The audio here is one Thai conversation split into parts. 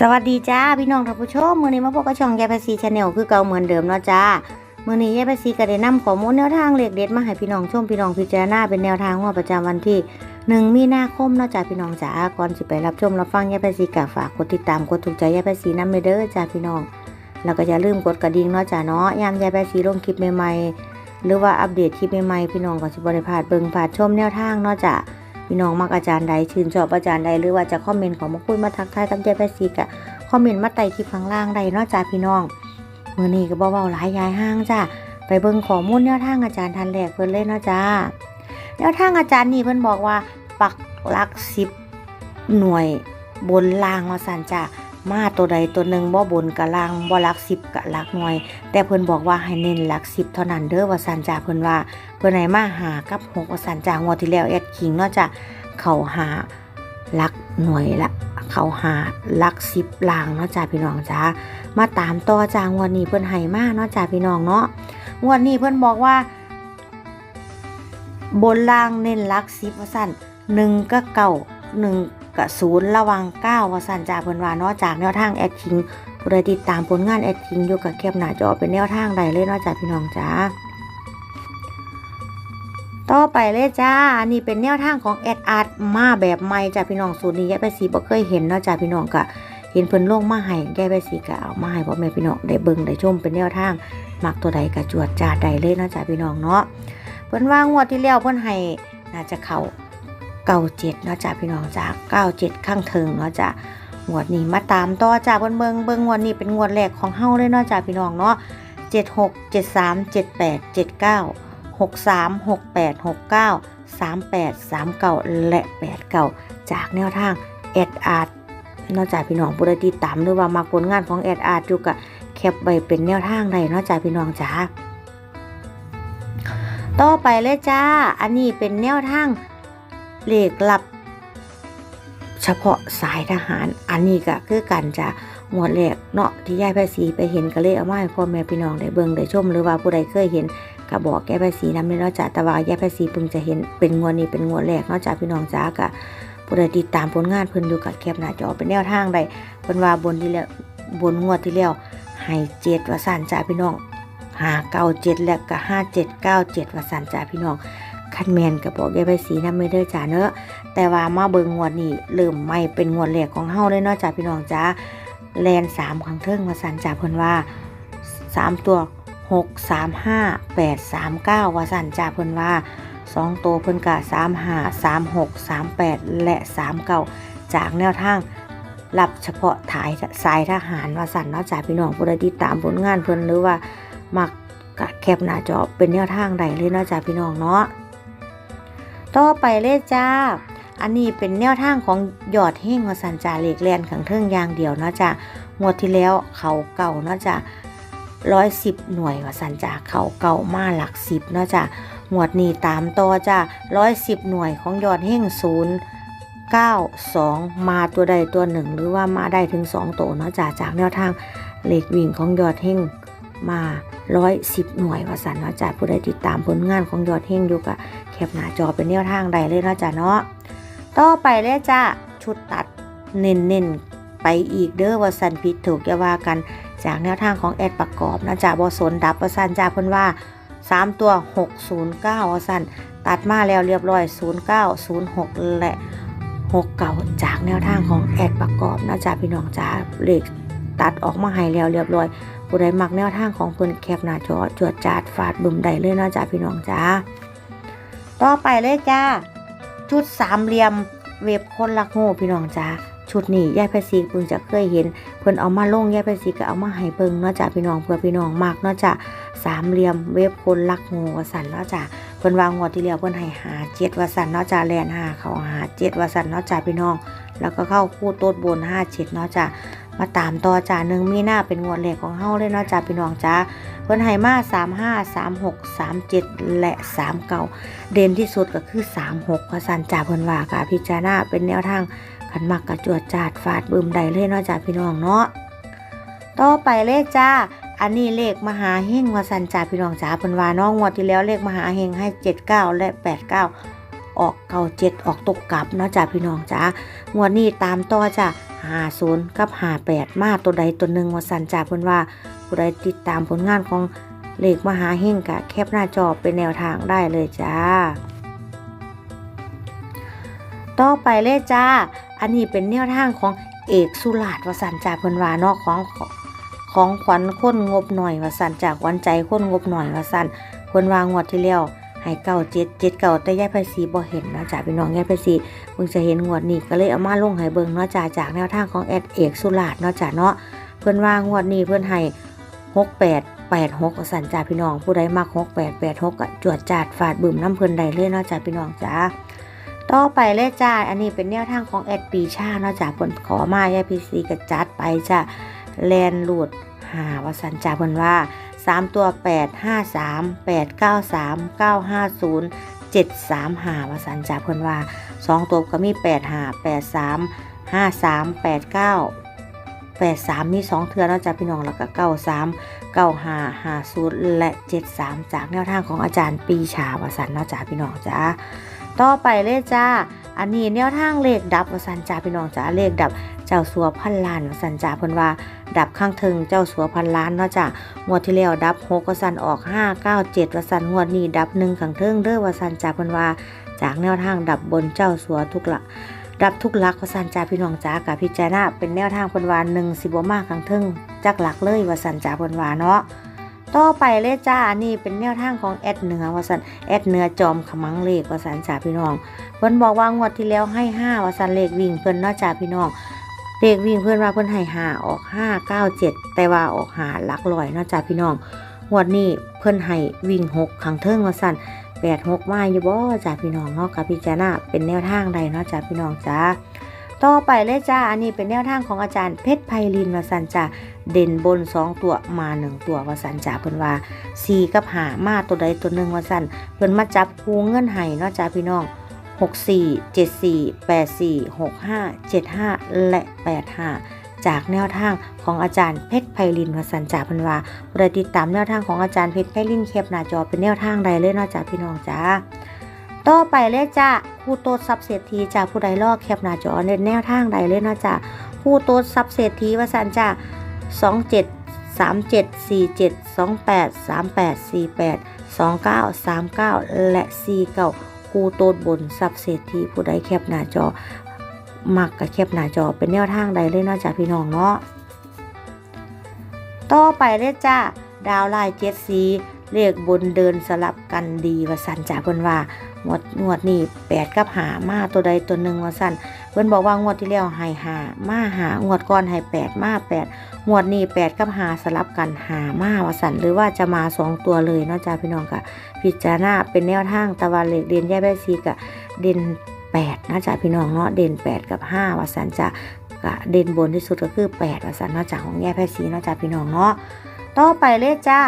สวัสดีจ้าพี่น้องท่านผู้ชมมือนี้มาพบกับช่องยายภาษีชาแนลคือเก่าเหมือนเดิมเนาะจ้ามือนี้ยายภาษีก็ได้นำข้อมูลแนวทางเลขเด็ดมาให้พี่น้องชมพี่น้องพิจารณาเป็นแนวทางงวดประจำวันที่1มีนาคมเนาะจ้าพี่น้องจ้าก่อนสิไปรับชมรับฟังยายภาษีก็ฝากกดติดตามกดถูกใจยายภาษีนำไปเด้อจ้าพี่น้องแล้วก็อย่าลืมกดกระดิ่งเนาะจ้าเนาะยามยายภาษีลงคลิปใหม่ๆหรือว่าอัปเดตคลิปใหม่ๆพี่น้องก็สิบ่ได้พลาดเบิ่งพลาดชมแนวทางเนาะจ้า พี่น้องมักอาจารย์ใดชื่นชอบอาจารย์ใดหรือว่าจะคอมเมนต์ของมาคุยมาทักทายกับเจ๊แพทย์ซีกะคอมเมนต์มาไต่คลิปข้างล่างใดเนาะจ้าพี่น้องมือนี้ก็บ่เว้าหลายยายห้างจ้าไปเบิ่งข้อมูลแนวทางอาจารย์ทันแหลกเพิ่นเลยเนาะจ้าแนวทางอาจารย์นี่เพิ่นบอกว่าปักลักสิบหน่วยบนล่างว่าสันจ้า มาตัวใดตัวหนึ่งบ่บนกับล่างบ่ลัก10กับหลักหน่วย แต่เพิ่นบอกว่าให้เน้นลัก10เท่านั้นเด้อว่าซั่นจ้าเพิ่นว่า เพื่อนไหนมาหากับหกว่าสันจางวดที่แล้วแอดคิงเนาะจะเขาหาลักหน่วยละเขาหาลักสิบลางเนาะจ้าพี่น้องจ้ามาตามต่อจางวันนี้เพื่อนให้มาเนาะจ้าพี่น้องเนาะงวดนี้เพื่อนบอกว่า บนล่างเน้นลักสิบวสันหนึ่งก็เก่าหนึ่ง กับศูนย์ระวังเก้าวสันจ้าเพื่อนว่าเนาะจากแนวทางแอดคิงผู้ใดติดตามผลงานแอดคิงอยู่กับแคบหน้าจอเป็นแนวทางใดเลยเนาะจ้าพี่น้องจ้าต่อไปเลยจ้า อันนี้เป็นแนวทางของแอดอาร์ตมาแบบใหม่จ้าพี่น้องสูตรนี้ยายไปสีบ่เคยเห็นเนาะจ้าพี่น้องก็เห็นเพิ่นลงมาให้ยายไปสีก็เอามาให้พ่อแม่พี่น้องได้เบิ่งได้ชมเป็นแนวทางมักตัวใดก็จวดจ้าใดเลยเนาะจ้าพี่น้องเนาะเพิ่นว่างวดที่แล้วเพิ่นให้น่าจะเขา เก้าเจ็ดเนาะจ้าพี่น้องจ้าเก้าเจ็ดข้างเทิงเนาะจ้างวดนี้มาตามต่อจ้าเพิ่นเบิ่งเบิ่งงวดนี้เป็นงวดแรกของเฮาเลยเนาะจ้าพี่น้องเนาะเจ็ดหกเจ็ดสามเจ็ดแปดเจ็ดเก้าหกสามหกแปดหกเก้าสามแปดสามเก้าและแปดเก้าจากแนวทางแอดอาร์ตนอกจากพี่น้องผู้ใดติดตามหรือว่ามาผลงานของแอดอาร์ตอยู่กับแคปไว้เป็นแนวทางใดนอกจากพี่น้องจ้าต่อไปเลยจ้า อันนี้เป็นแนวทาง เลขลับ เฉพาะสายทหาร อันนี้ก็คือกันจะหมวดแรกเนาะที่ยายภาษีไปเห็นก็เลยเอามาให้พ่อแม่พี่น้องได้เบิ่งได้ชมหรือว่าผู้ใดเคยเห็นก็บอกแก้ภาษีนำไม่นอกจากแต่ว่าแก้ภาษีเพิ่งจะเห็นเป็นงวดนี้เป็นงวดแรกนอกจากพี่น้องจ้ากะผู้ใดติดตามผลงานเพิ่นอยู่กับแคปหน้าจอเป็นแนวทางใดเพิ่นว่าบนที่แล้วบนงวดที่แล้วให้เจ็ดว่าสั่นจ้าพี่น้องหาเก้าเจ็ดแล้วก็ห้าเจ็ดเก้าเจ็ดว่าสั่นจ้าพี่น้อง คันแมนก็บอกแก้ภาษีน้ำไม่เด้อจ้าเนอะแต่ว่ามาเบิ่งงวดนี้เริ่มไม่เป็นงวดแรกของเฮาเลยเนาะจ้าพี่น้องจ้าแลนสามครั้งเทิงว่าสันจ้าเพิ่นว่าสามตัวหกสามห้าแปดสามเก้าว่าสันจ่าเพิ่นว่าสองตัวเพิ่นกะสามห้าสามหกสามแปดและสามเก้าจากแนวทางรับเฉพาะถ่ายสายทหารว่าสันเนาะจ่าพี่น้องผู้ใดติดตามผลงานเพิ่นหรือว่ามักกะแคปหน้าจอเป็นแนวทางใดเลยเนาะจ่าพี่น้องเนาะ ต่อไปเลยจ้า อันนี้เป็นแนวทางของยอดเฮงว่าสันจ่าเหล็กแลนขังเทิงยางเดียวเนาะจ้างวดที่แล้วเขาเก่าเนาะจ้าร้อยสิบหน่วยว่าสันจ่าเขาเก่ามาหลักสิบเนาะจ้ะหมวดนี้ตามต่อจ้ะร้อยสิบหน่วยของยอดเฮ่งศูนย์เก้าสองมาตัวใดตัวหนึ่ง หรือว่ามาได้ถึงสองตัวเนาะจ้ะจากแนวทางเหลขวิ่งของยอดเฮ่งมา ร้อยสิบหน่วยว่าสันเนาจะผู้ใดติดตามผลงานของยอดเฮงอยู่กับแคปหน้าจอเป็นแนวทางใดเลยนะจ้ะเนาะต่อไปเลยจ้ะชุดตัดเน้นๆไปอีกเด้อว่าสันผิดถูกอย่าว่ากันจากแนวทางของแอดประกอบนะจ๊ะบอสนดับประสันจ้าเพิ่นว่า3ตัว609ว่าสันตัดมาแล้วเรียบร้อย09 06และ69จากแนวทางของแอดประกอบนะจ๊ะพี่น้องจ้าเลขตัดออกมาให้แล้วเรียบร้อย ผู้ใดมักแนวทางของเพิ่นแคปหน้าจอจวดจาดฟาดบึมได้เลยนะจ๊ะพี่น้องจ้าต่อไปเลยจ้า ชุดสามเหลี่ยมเว็บคนลักโง่พี่น้องจ้าชุดนี้ยายเพชรซีเพิ่งจะเคยเห็น เพิ่นเอามาลงยายไปสิก็เอามาให้เบิ่งเนาะจ้ะพี่น้องเพื่อพี่น้องมากเนาะจ้ะสามเหลี่ยมเว็บคนรักงูสันเนาะจ้ะเพิ่นวางงวดที่แล้วเพิ่นให้หาเจ็ดวสันเนาะจ้ะแลนหาเขาหาเจ็ดวสันเนาะจ้ะพี่น้อง แล้วก็เข้าคู่โต๊ดบนห้าเจ็ดเนาะจ้ะ มาตามต่อจ้ะหนึ่งมีหน้าเป็นงวดแรกของเฮาเลยเนาะจ้ะพี่น้องจ้ะเพิ่นให้มาสามห้าสามหกสามเจ็ดและสามเก้าเด่นที่สุดก็คือสามหกวสันจ้ะเพิ่นว่าค่ะพิจารณาเป็นแนวทางขันมักกระจวดจาดฟาดบึมใดเลยเนาะจ้าพี่น้องเนาะต่อไปเลขจ้าอันนี้เลขมหาเฮงวสันจ้าพี่น้องจ้าเพิ่นว่าน้องงวดที่แล้วเลขมหาเฮงให้79และ89ออกเก้าเจ็ดออกตกกลับเนาะจ้าพี่น้องจ้างวดนี้ตามต่อจ้า ห50กับ58มาตัวใดตัวหนึ่งว่าสันจ่าเพิ่นว่าผู้ใดติดตามผลงานของเลขมหาเฮงกะแคปหน้าจอเป็นแนวทางได้เลยจ้า ต่อไปเลยจ้า อันนี้เป็นแนวทางของเอกสุราชวสันจ่าเพิ่นว่านาะของของขวัญคนงบหน่อยวสันจากวันใจคนงบหน่อยวสันเพิ่นว่างวดที่แล้ว ให้เก้าเจ็ดเจ็ดเก้าแต่ยายภาษีบ่เห็นเนาะจ้าพี่น้องยายภาษีเพิ่งจะเห็นงวดนี้ก็เลยเอามาลงให้เบิ่งเนาะจ้าจากแนวทางของแอดเอกสุราชเนาะจ้าเนาะเพิ่อนว่างวดนี้เพิ่อนให้หกแปดแปดหกสันจ่าพี่น้องผู้ใดมักหกแปดแปดหกจวดจาดฝาดบึมน้ำเพิ่นใดเลยเนาะจ้าพี่น้องจ้าต่อไปเลยจ้าอันนี้เป็นแนวทางของแอดปีชาเนาะจ้าผลขอมายายพีซีกับจัดไปจ้าแลนหลุดหาวสันจ่าเพิ่นว่า 3 ตัว 8 5 3 8 9 3 9 5 0 7 3หาวสันจ่าเพิ่นว่า 2 ตัวก็มี8 5 8 3 5 3 8 9 8 3 มี 2 เทือเนาะจ้าพี่น้องแล้วก็9 3 9 5 5 0และ 7 3 จากแนวทางของอาจารย์ปีชาวสันเนาะจ้าพี่น้องจ้า ต่อไปเลยจ้า อันนี้แนวทางเลขดับวสันจ่าพี่น้องจ้าเลขดับเจ้าสัวพันล้านวสันจ่าเพิ่นว่า ดับข้างถึงเจ้าสัวพันล้านเนาะจ้างวดที่แล้วดับ6วสันออก5 9 7วสันงวดนี้ดับ1ข้างเทิงเด้อวสันจ่าเพิ่นว่า จากแนวทางดับบนเจ้าสัวทุกละดับทุกหลักวสันจ่าพี่น้องจ้ากับพิจารณาเป็นแนวทางเพิ่นว่า1สิบ่มากข้างเทิงจักหลักเลยวสันจ่าเพิ่นว่าเนาะ ต่อไปเลยจ้านนี้เป็นแนวทางของแอดเหนือวสันแอดเหนือจอมขมังเลขวสันจ่าพี่น้องเพิ่นบอกว่างวดที่แล้วให้ห้าวสันเลขวิ่งเพิ่นเนาะจ่าพี่น้องเลขวิ่งเพิ่นว่าเพิ่นให้หาออกห้าเก้าเจ็ดแต่ว่าออกหาหลักลอยนาะจ่าพี่น้องงวดนี้เพิ่นให้วิ่งหกขังเทิงวสันแปดหกมาอยู่บ่จ่าพี่น้องเนาะกับพิจารณาเป็นแนวทางใดเนาะจ่าพี่น้องจ้า ต่อไปเลยจ้า อันนี้เป็นแนวทางของอาจารย์เพชรไพลินวสันจ้าเด่นบน 2 ตัวมา 1 ตัววาสันจ่าเพิ่นว่า4กับ5มาตัวใดตัวหนึ่งวาสันเพิ่นมาจับคูเงินให้เนาะจ้าพี่น้อง64 74 84 65 75 และ 85จากแนวทางของอาจารย์เพชรไพลินวสันจ่าพิ่นวาบ่ได้ติดตามแนวทางของอาจารย์เพชรไพลินแคปหน้าจอเป็นแนวทางใดเลยนาะจ้าพี่น้องจ้า ต่อไปเลยจ้าผู้โตซับเศรษฐีจ้าผู้ใดลอกแคปหน้าจอในแนวทางใดเลยนาะจ้าผู้โตซับเศรษฐีว่าสันจ้าสองเจ็ดสามเจ็ดสี่เจ็ดสองแปดสามแปดสี่แปดสองเก้าสามเก้าและสี่เก้าคูโตดบนซับเศรษฐีผู้ใดแคบหน้าจอมักกับแคบหน้าจอเป็นแนวทางใดเลยนอกจาพี่น้องเนาะต่อไปเลยจ้าดาวไลน์เจ็ดสี เลขบนเดินสลับกันดีว่าสันจ่าเพิ่นว่างวดงวดนี้แปดกับหามาตัวใดตัวหนึ่งว่าสันเพิ่นบอกว่างวดที่แล้วให้หามาหางวดก่อนให้แปดมาแปดงวดนี้แปดกับหาสลับกันหามาว่าสันหรือว่าจะมาสองตัวเลยเนาะจ้าพี่น้องกะพิจารณาเป็นแนวทางตะวันเหล็กเด่นแย่แบซีกะเด่นแปดนะจ้าพี่น้องเนาะเด่นแปดกับห้าว่าสันจะกะเด่นบนที่สุดก็คือแปดว่าสันเนาะจากของแย่แพซีเนาะจ้าพี่น้องเนาะต่อไปเลยจ้า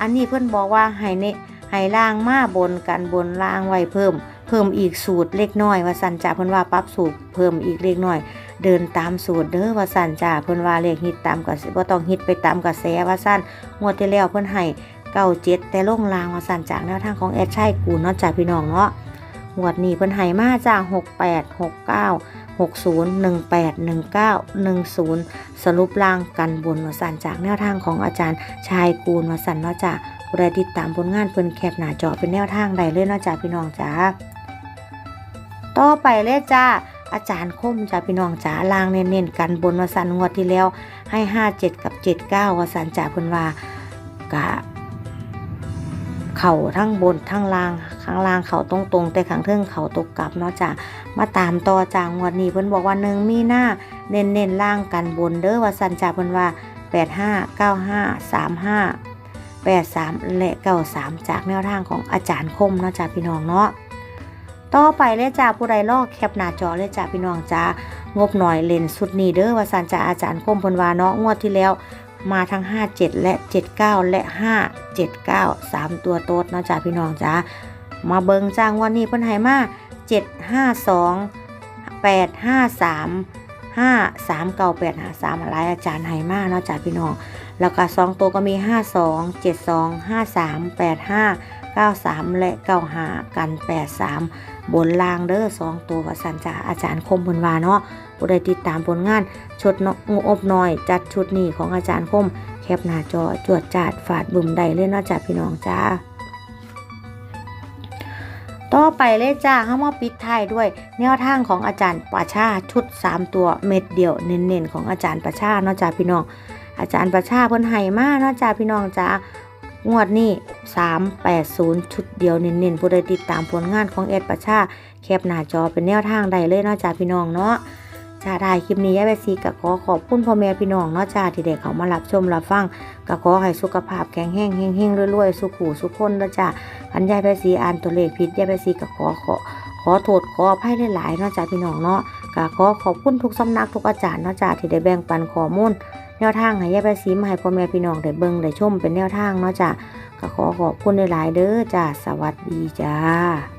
อันนี้เพื่อนบอกว่าให้เนให้ล่างมาบนกันบนล่างไว้เพิ่ม เพิ่มอีกสูตรเล็กน้อยว่าสันจ่าเพื่อนว่าปรับสูตรเพิ่มอีกเล็กน้อย เดินตามสูตรเด้อว่าสันจ้าเพิ่นว่าเลขฮิตตามกระแสบ่ต้องฮิตไปตามกระแสว่าสั่นงวดที่แล้วเพิ่นให้เก้าเจ็ดแต่ล่งลางว่าสันจากแนวทางของแอดชัยกูนาจ้าพี่น้องเนาะงวดนี้เพิ่นให้มาจ้าหกแปดหกหกแปดหนึ่งเก้า หนึ่งศูนย์สรุปล่างกันบนวสันจากแนวทางของอาจารย์ชายกูลวสันเนาะจ้าผู้ใดติดตามผลงานเพิ่นแคปหน้าจอเป็นแนวทางใดเลยเนาะจ้าพี่น้องจ้าต่อไปเลยจ้าอาจารย์คมจ้าพี่น้องจ๋าล่างเน้นๆกันบนวสันงวดที่แล้วให้ห้าเจ็ดกับเจ็ดเก้าวสันจ๋าเพิ่นว่ากะเข่าทั้งบนทั้งล่างข้างล่างเข่าตรงๆ แต่ข้างเทิงเข่าตกกลับเนาะจ้า มาตามต่อจางวดนี้เพิ่นบอกว่าหนึ่งมีหน้าเน้นๆล่างกันบนเด้อวสันจ๋าเพิ่นว่าแปดห้าเก้าห้าสามห้าและเก้าสามจากแนวทางของอาจารย์คมเนาะจ้าพี่น้องเนาะต่อไปเลยจ้าผู้ใดลอกแคปหน้าจอเลยจ้าพี่น้องจ้างบหน่อยเลนสุดนี้เด้อว่าสันจ้าอาจารย์คมพลวาเนาะงวดที่แล้วมาทั้ง 57 และ 79 และ 579 3 ตัวโต๊ดเนาะจ้าพี่น้องจ้ามาเบิงจ้างวันนี้เพิ่นให้มา 752 853 5 3 9 8 5 3หลายอาจารย์ให้มาเนาะจ้าพี่น้องแล้วก็สองตัวก็มี 52 72 53 85 93 และ95กัน 83 บนล่างเด้อสองตัวว่าสันจาอาจารย์คมเพิ่นวาเนาะผู้ใดติดตามผลงานชุดเนาะงอบน้อย จัดชุดนี้ของอาจารย์คม แคปหน้าจอจวดจาดฝาดบึมใดเลยเนาะจ้าพี่น้องจ้า ต่อไปเลยจ้าเข้ามาปิดท้ายด้วย แนวทางของอาจารย์ประชาชุด 3 ตัวเม็ดเดียวเน้นๆของอาจารย์ประชาเนาะจ้าพี่น้อง อาจารย์ประชาเพิ่นให้มาเนาะจ้าพี่น้องจ้างวดนี้ 380 ชุดเดียวเน้นๆผู้ใดติดตามผลงานของเอ็ดประชา แคปหน้าจอเป็นแนวทางใดเลยเนาะจ้าพี่น้องเนาะ จ้าได้คลิปนี้ยายแบซีก็ขอขอบคุณพ่อแม่พี่น้องเนาะจ้าที่ได้เขามารับชมรับฟังก็ขอให้สุขภาพแข็งแรงเฮงๆรวยๆสุขหูสุขคนเนาะจ้าอันยายไปสีอ่านตัวเลขผิดยายไปสีก็ขอขอขอโทษขออภัยหลายๆเนาะจ้าพี่น้องเนาะก็ขอขอบคุณทุกสำนักทุกอาจารย์เนาะจ้าที่ได้แบ่งปันข้อมูลแนวทางให้ยายไปสีมาให้พ่อแม่พี่น้องได้เบิ่งได้ชมเป็นแนวทางเนาะจ้าก็ขอขอบคุณหลายๆเด้อจ้าสวัสดีจ้า